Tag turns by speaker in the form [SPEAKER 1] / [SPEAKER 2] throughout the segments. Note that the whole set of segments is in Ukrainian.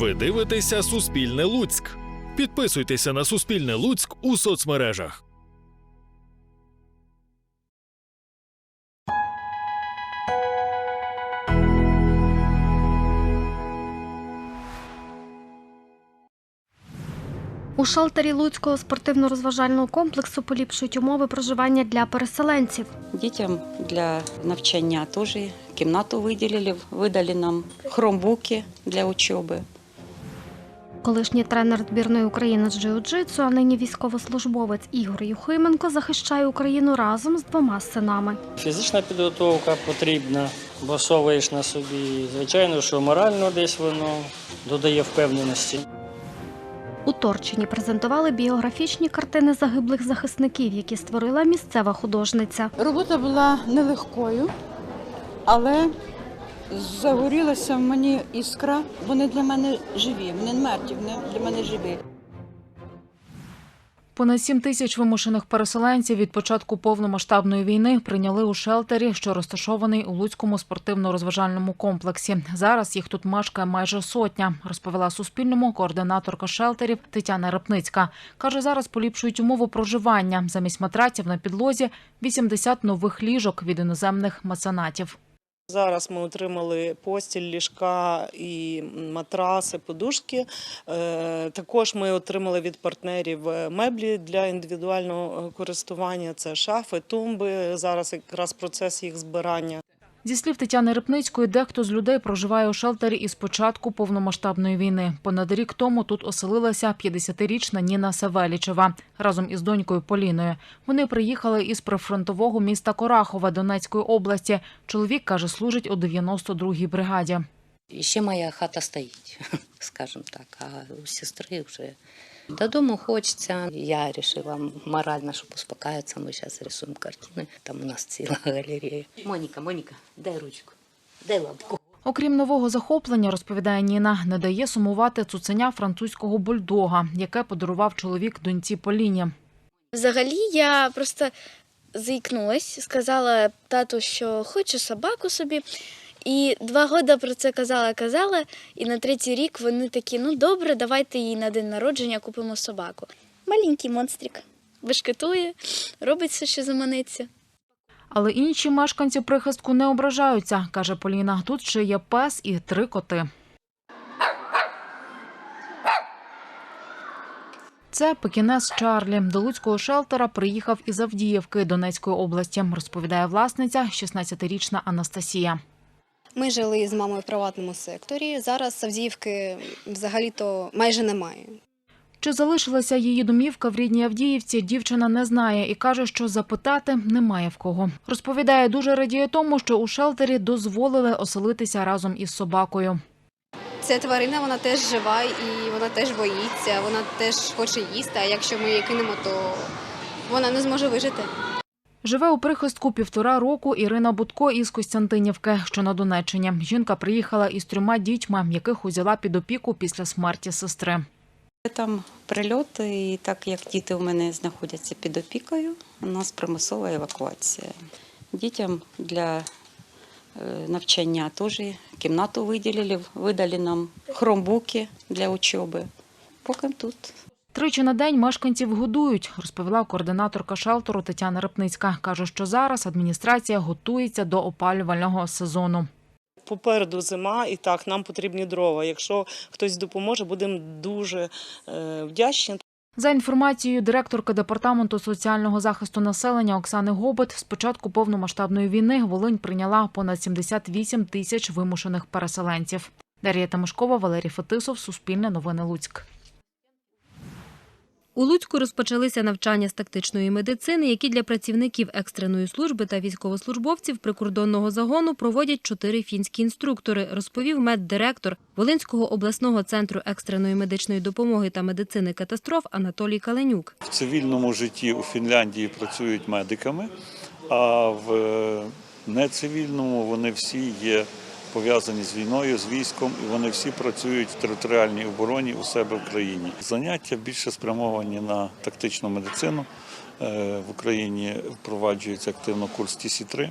[SPEAKER 1] Ви дивитеся Суспільне Луцьк. Підписуйтеся на Суспільне Луцьк у соцмережах.
[SPEAKER 2] У шелтері Луцького спортивно-розважального комплексу поліпшують умови проживання для переселенців.
[SPEAKER 3] Дітям для навчання теж кімнату виділили, видали нам хромбуки для учоби.
[SPEAKER 2] Колишній тренер збірної України з джиу-джитсу, а нині військовослужбовець Ігор Юхименко захищає Україну разом з двома синами.
[SPEAKER 4] Фізична підготовка потрібна, бо соваєш на собі. Звичайно, що морально десь воно додає впевненості.
[SPEAKER 2] У Торчині презентували біографічні картини загиблих захисників, які створила місцева художниця.
[SPEAKER 5] Робота була нелегкою, але загорілася в мені іскра. Вони для мене живі, вони не мертві, вони для мене живі.
[SPEAKER 6] Понад 7 тисяч вимушених переселенців від початку повномасштабної війни прийняли у шелтері, що розташований у Луцькому спортивно-розважальному комплексі. Зараз їх тут мешкає майже сотня, розповіла Суспільному координаторка шелтерів Тетяна Репницька. Каже, зараз поліпшують умови проживання. Замість матраців на підлозі 80 нових ліжок від іноземних меценатів.
[SPEAKER 7] Зараз ми отримали постіль, ліжка і матраси, подушки. Е, Також ми отримали від партнерів е, меблі для індивідуального користування. Це шафи, тумби. Зараз якраз процес їх збирання.
[SPEAKER 6] Зі слів Тетяни Рипницької, дехто з людей проживає у шелтері із початку повномасштабної війни. Понад рік тому тут оселилася 50-річна Ніна Савелічева разом із донькою Поліною. Вони приїхали із прифронтового міста Корахова Донецької області. Чоловік каже, служить у 92-й бригаді.
[SPEAKER 8] Ще моя хата стоїть, скажімо так, а у сестри вже додому хочеться. Я вирішила морально, щоб успокоїтися, ми зараз рисуємо картини. Там у нас ціла галерея. Моніка, Моніка, дай ручку, дай лапку.
[SPEAKER 6] Окрім нового захоплення, розповідає Ніна, не дає сумувати цуценя французького бульдога, яке подарував чоловік доньці Поліні.
[SPEAKER 9] Взагалі я просто заікнулась, сказала тату, що хочу собаку собі. І два роки про це казала, казала, і на третій рік вони такі: ну добре, давайте їй на день народження купимо собаку. Маленький монстрик. Вишкетує, робить все, що заманеться.
[SPEAKER 6] Але інші мешканці прихистку не ображаються, каже Поліна. Тут ще є пес і три коти. Це пекінес Чарлі. До Луцького шелтера приїхав із Авдіївки Донецької області, розповідає власниця 16-річна Анастасія.
[SPEAKER 10] Ми жили з мамою в приватному секторі. Зараз Авдіївки взагалі-то майже немає.
[SPEAKER 6] Чи залишилася її домівка в рідній Авдіївці, дівчина не знає і каже, що запитати немає в кого. Розповідає, дуже радіє тому, що у шелтері дозволили оселитися разом із собакою.
[SPEAKER 10] Ця тварина вона теж жива і вона теж боїться, вона теж хоче їсти. А якщо ми її кинемо, то вона не зможе вижити.
[SPEAKER 6] Живе у прихистку півтора року Ірина Будко із Костянтинівки, що на Донеччині. Жінка приїхала із трьома дітьми, яких узяла під опіку після смерті сестри.
[SPEAKER 3] Там прильоти, і так як діти у мене знаходяться під опікою, у нас примусова евакуація. Дітям для е, навчання теж кімнату виділили, видали нам хромбуки для учоби. Поки тут.
[SPEAKER 6] Тричі на день мешканців годують, розповіла координаторка шелтеру Тетяна Репницька. Каже, що зараз адміністрація готується до опалювального сезону.
[SPEAKER 7] Попереду зима, і так нам потрібні дрова. Якщо хтось допоможе, будемо дуже е, вдячні.
[SPEAKER 6] За інформацією директорки департаменту соціального захисту населення Оксани Гобот, з початку повномасштабної війни Волинь прийняла понад 78 тисяч вимушених переселенців. Дар'я Тамашкова, Валерій Фетисов, Суспільне новини Луцьк.
[SPEAKER 11] У Луцьку розпочалися навчання з тактичної медицини, які для працівників екстреної служби та військовослужбовців прикордонного загону проводять чотири фінські інструктори, розповів меддиректор Волинського обласного центру екстреної медичної допомоги та медицини катастроф Анатолій Каленюк.
[SPEAKER 12] В цивільному житті у Фінляндії працюють медиками, а в е, нецивільному вони всі є пов'язані з війною, з військом, і вони всі працюють в територіальній обороні у себе в країні. Заняття більше спрямовані на тактичну медицину. Е, В Україні впроваджується активно курс ТС-3.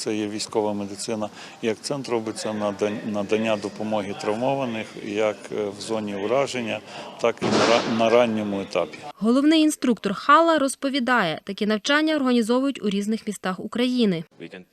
[SPEAKER 12] Це є військова медицина. І акцент робиться на дан- надання допомоги травмованих як е, в зоні ураження, так і на ра- на ранньому етапі.
[SPEAKER 11] Головний інструктор Хала розповідає, такі навчання організовують у різних містах України.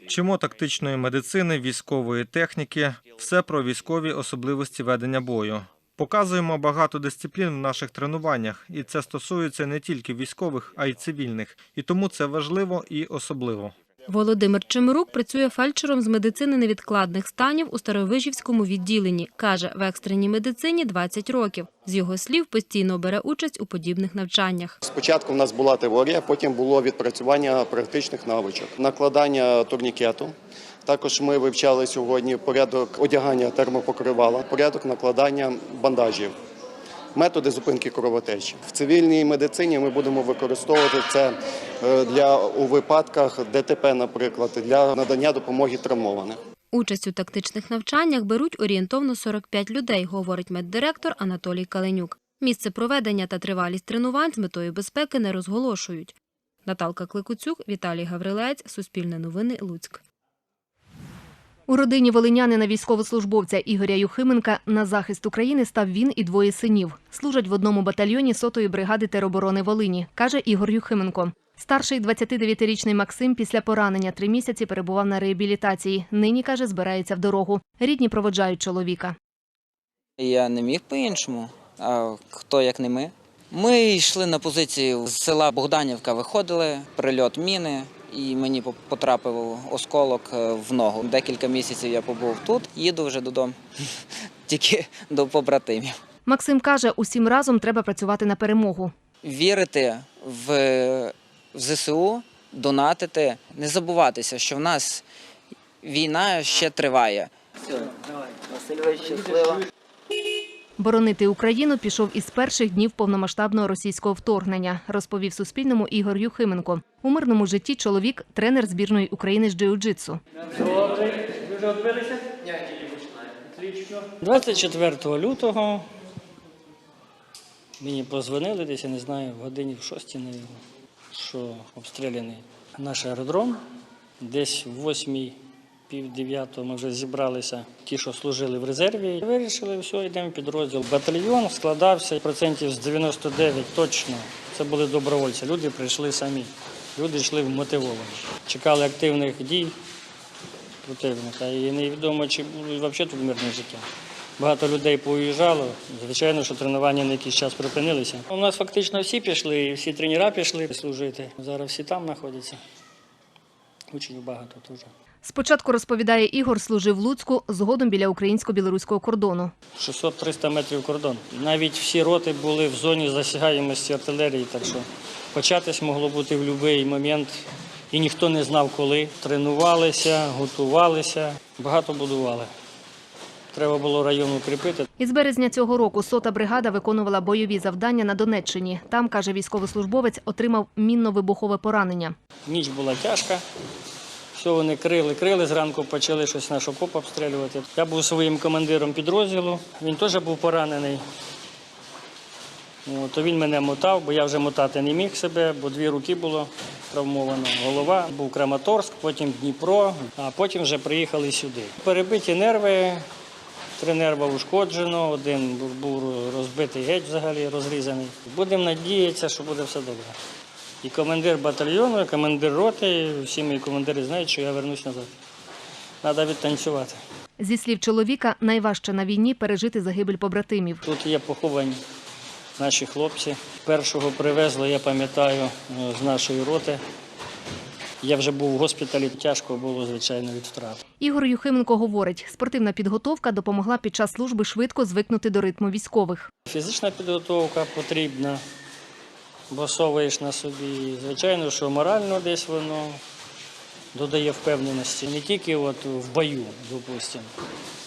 [SPEAKER 13] Вчимо тактичної медицини, військової техніки, все про військові особливості ведення бою. Показуємо багато дисциплін в наших тренуваннях, і це стосується не тільки військових, а й цивільних. І тому це важливо і особливо.
[SPEAKER 11] Володимир Чемерук працює фельдшером з медицини невідкладних станів у Старовижівському відділенні. Каже, в екстреній медицині 20 років. З його слів, постійно бере участь у подібних навчаннях.
[SPEAKER 14] Спочатку в нас була теорія, потім було відпрацювання практичних навичок, накладання турнікету. Також ми вивчали сьогодні порядок одягання термопокривала, порядок накладання бандажів, методи зупинки кровотечі. В цивільній медицині ми будемо використовувати це е, для у випадках ДТП, наприклад, для надання допомоги травмованих.
[SPEAKER 11] Участь у тактичних навчаннях беруть орієнтовно 45 людей, говорить меддиректор Анатолій Каленюк. Місце проведення та тривалість тренувань з метою безпеки не розголошують. Наталка Кликуцюк, Віталій Гаврилець, Суспільне новини, Луцьк.
[SPEAKER 2] У родині волинянина військовослужбовця Ігоря Юхименка на захист України став він і двоє синів. Служать в одному батальйоні сотої бригади тероборони Волині, каже Ігор Юхименко. Старший 29-річний Максим після поранення три місяці перебував на реабілітації. Нині каже, збирається в дорогу. Рідні проводжають чоловіка.
[SPEAKER 15] Я не міг по-іншому. А хто як не ми? Ми йшли на позиції з села Богданівка, виходили, прильот міни, і мені по- потрапив осколок е, в ногу. Декілька місяців я побув тут, їду вже додому, тільки до побратимів.
[SPEAKER 2] Максим каже, усім разом треба працювати на перемогу.
[SPEAKER 15] Вірити в, в ЗСУ, донатити, не забуватися, що в нас війна ще триває. Все, давай, Васильович, щасливо.
[SPEAKER 2] Боронити Україну пішов із перших днів повномасштабного російського вторгнення, розповів Суспільному Ігор Юхименко. У мирному житті чоловік – тренер збірної України з джиу-джитсу.
[SPEAKER 4] Добре, ви вже відбилися? Ні, тільки починаю. 24 лютого мені позвонили десь, я не знаю, в годині в 6, навіть, що обстріляний наш аеродром. Десь в 8 пів дев'ятого ми вже зібралися, ті, що служили в резерві. Вирішили, все, йдемо в підрозділ. Батальйон складався процентів з 99 точно. Це були добровольці. Люди прийшли самі. Люди йшли вмотивовані. Чекали активних дій противника. І невідомо, чи було взагалі тут мирне життя. Багато людей поїжджало. Звичайно, що тренування на якийсь час припинилися. У нас фактично всі пішли, і всі тренера пішли служити. Зараз всі там знаходяться. Учнів багато дуже.
[SPEAKER 2] Спочатку, розповідає Ігор, служив в Луцьку, згодом біля українсько-білоруського кордону.
[SPEAKER 4] 600-300 метрів кордон. Навіть всі роти були в зоні засягаємості артилерії, так що початись могло бути в будь-який момент. І ніхто не знав, коли. Тренувалися, готувалися, багато будували. Треба було район укріпити.
[SPEAKER 2] Із березня цього року сота бригада виконувала бойові завдання на Донеччині. Там, каже військовослужбовець, отримав мінно-вибухове поранення.
[SPEAKER 4] Ніч була тяжка. Все вони крили, крили. Зранку почали щось наш окоп обстрілювати. Я був своїм командиром підрозділу. Він теж був поранений. То він мене мотав, бо я вже мотати не міг себе, бо дві руки було травмовано. Голова був Краматорськ, потім Дніпро, а потім вже приїхали сюди. Перебиті нерви, три нерва ушкоджено, один був розбитий геть взагалі розрізаний. Будемо надіятися, що буде все добре. І командир батальйону, і командир роти, і всі мої командири знають, що я вернусь назад. Треба відтанцювати.
[SPEAKER 2] Зі слів чоловіка, найважче на війні пережити загибель побратимів.
[SPEAKER 4] Тут є поховані наші хлопці. Першого привезли, я пам'ятаю, е, з нашої роти. Я вже був в госпіталі, тяжко було, звичайно, від втрат.
[SPEAKER 2] Ігор Юхименко говорить, спортивна підготовка допомогла під час служби швидко звикнути до ритму військових.
[SPEAKER 4] Фізична підготовка потрібна, басовуєш на собі. Звичайно, що морально десь воно додає впевненості. Не тільки от в бою, допустимо.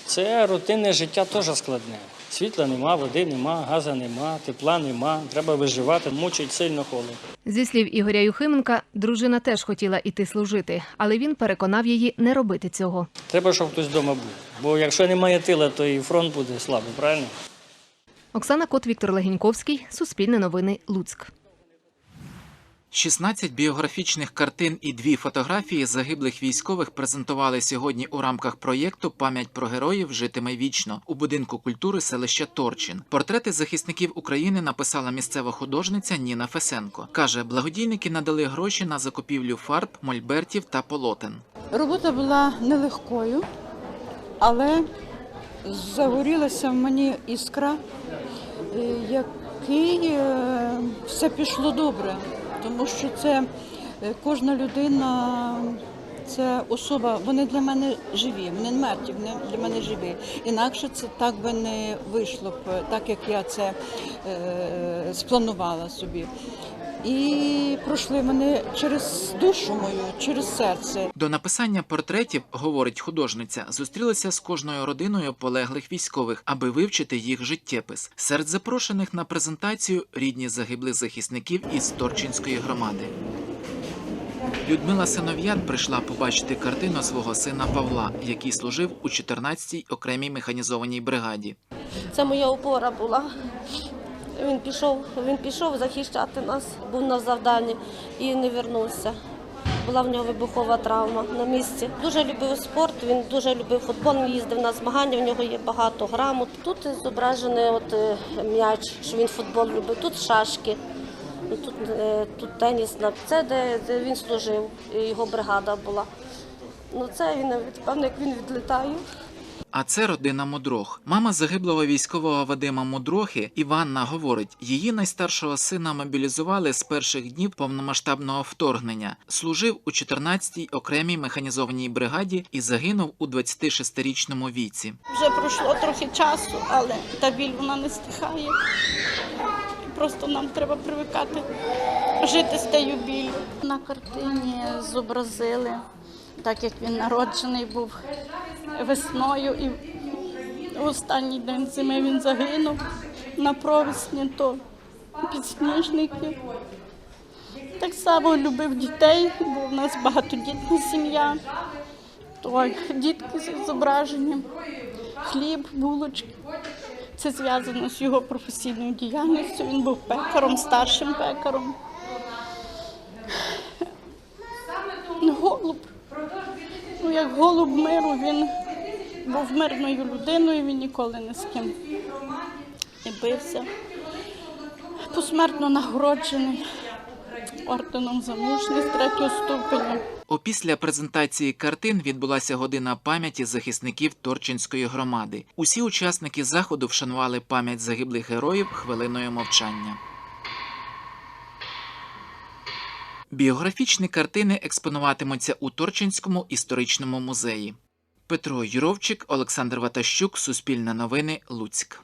[SPEAKER 4] Це рутинне життя теж складне. Світла нема, води нема, газу нема, тепла нема. Треба виживати, мучить сильно холод.
[SPEAKER 2] Зі слів Ігоря Юхименка, дружина теж хотіла іти служити, але він переконав її не робити цього.
[SPEAKER 4] Треба, щоб хтось вдома був. Бо якщо немає тила, то і фронт буде слабий, правильно?
[SPEAKER 2] Оксана Кот, Віктор Легіньковський, Суспільне новини, Луцьк.
[SPEAKER 16] 16 біографічних картин і дві фотографії загиблих військових презентували сьогодні у рамках проєкту Пам'ять про героїв житиме вічно у будинку культури селища Торчин. Портрети захисників України написала місцева художниця Ніна Фесенко. каже, благодійники надали гроші на закупівлю фарб, мольбертів та полотен.
[SPEAKER 5] Робота була нелегкою, але загорілася в мені іскра, е, який е, все пішло добре, тому що це е, кожна людина. Це особа, вони для мене живі, вони мертві, вони для мене живі. Інакше це так би не вийшло б, так як я це е, спланувала собі. І пройшли вони через душу мою, через серце.
[SPEAKER 16] До написання портретів, говорить художниця, зустрілася з кожною родиною полеглих військових, аби вивчити їх життєпис. Серед запрошених на презентацію рідні загиблих захисників із Торчинської громади. Людмила Синов'ят прийшла побачити картину свого сина Павла, який служив у 14-й окремій механізованій бригаді.
[SPEAKER 17] Це моя опора була. Він пішов, він пішов захищати нас, був на завданні і не вернувся. Була в нього вибухова травма на місці. Дуже любив спорт, він дуже любив футбол, він їздив на змагання, в нього є багато грамот. Тут зображений от, е, м'яч, що він футбол любив, тут шашки, тут, е, тут тенісна. Це де, де він служив, його бригада була. Ну це він певно, як він відлітає.
[SPEAKER 16] А це родина Мудрох. Мама загиблого військового Вадима Мудрохи Іванна говорить, її найстаршого сина мобілізували з перших днів повномасштабного вторгнення. Служив у 14-й окремій механізованій бригаді і загинув у 26-річному віці.
[SPEAKER 18] Вже пройшло трохи часу, але та біль вона не стихає. Просто нам треба привикати жити з тією біллю. На картині зобразили, так як він народжений був весною, і в останній день зими він загинув на провесні, то підсніжники. Так само любив дітей, бо в нас багатодітна сім'я. То дітки з зображенням, хліб, булочки. Це зв'язано з його професійною діяльністю. Він був пекаром, старшим пекаром. Голуб. Ну, як голуб миру, він був мирною людиною, він ніколи ні з ким не бився. Посмертно нагороджений орденом за мужність третього ступеня.
[SPEAKER 16] Опісля презентації картин відбулася година пам'яті захисників Торчинської громади. Усі учасники заходу вшанували пам'ять загиблих героїв хвилиною мовчання. Біографічні картини експонуватимуться у Торчинському історичному музеї. Петро Юровчик, Олександр Ватащук, Суспільне новини, Луцьк.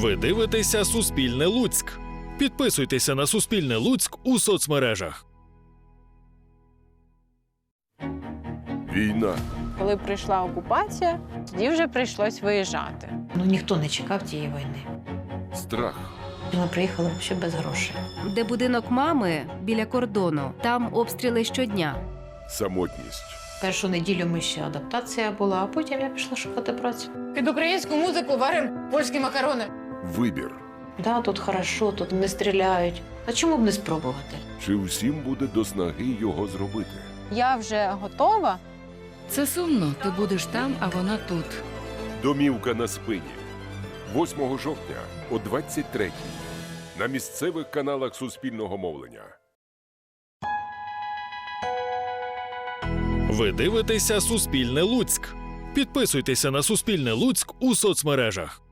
[SPEAKER 1] Ви дивитеся Суспільне Луцьк. Підписуйтеся на Суспільне Луцьк у соцмережах.
[SPEAKER 19] Війна.
[SPEAKER 20] Коли прийшла окупація, тоді вже прийшлось виїжджати.
[SPEAKER 21] Ну ніхто не чекав тієї війни.
[SPEAKER 19] Страх.
[SPEAKER 21] Ми приїхали ще без грошей.
[SPEAKER 11] Де будинок мами біля кордону, там обстріли щодня.
[SPEAKER 19] Самотність.
[SPEAKER 21] Першу неділю ми ще адаптація була, а потім я пішла шукати працю.
[SPEAKER 20] Під українську музику варимо польські макарони.
[SPEAKER 19] Вибір.
[SPEAKER 21] Да, тут хорошо, тут не стріляють. А чому б не спробувати?
[SPEAKER 19] Чи всім буде до снаги його зробити?
[SPEAKER 20] Я вже готова.
[SPEAKER 11] Це сумно. Ти будеш там, а вона тут.
[SPEAKER 19] Домівка на спині. 8 жовтня о 23 на місцевих каналах Суспільного мовлення.
[SPEAKER 1] Ви дивитеся Суспільне Луцьк. Підписуйтеся на Суспільне Луцьк у соцмережах.